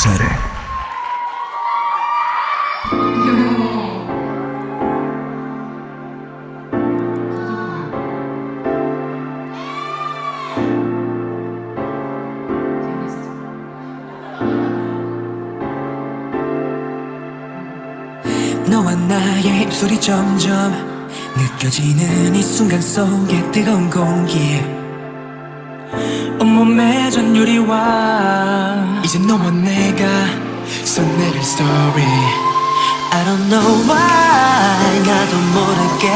기사를. 너와 나의 입술이 점점 느껴지는 이 순간 속에 뜨거운 공기 온몸에 전율이 와. 이제 너와 내가 써내릴 story I don't know why 나도 모르게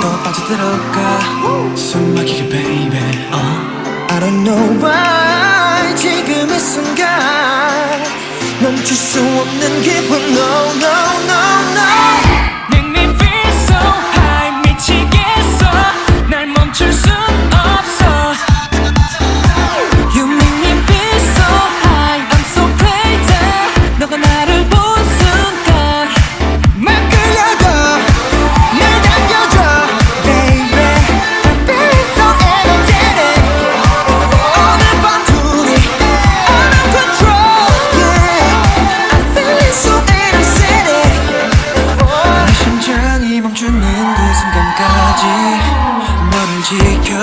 더 빠져들어가 숨 막히게 baby uh. I don't know why 지금 이 순간 멈출 수 없는 기분 No no no no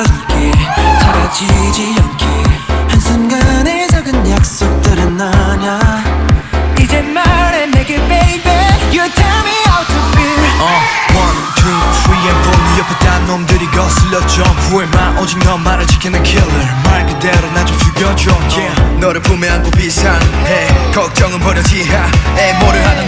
지켜줄게 사라지지 않게 한순간의 작은 약속들은 아냐. 이제 말해 내게 baby You tell me how to feel. uh, One, two, three and four. 네 옆에 딴 놈들이 거슬려 점프해만 오직 너만을 지키는 killer. 말 그대로 나좀 죽여줘. Yeah. 너를 품에 안고 비상해. 걱정은 버려 지하에 뭐를 간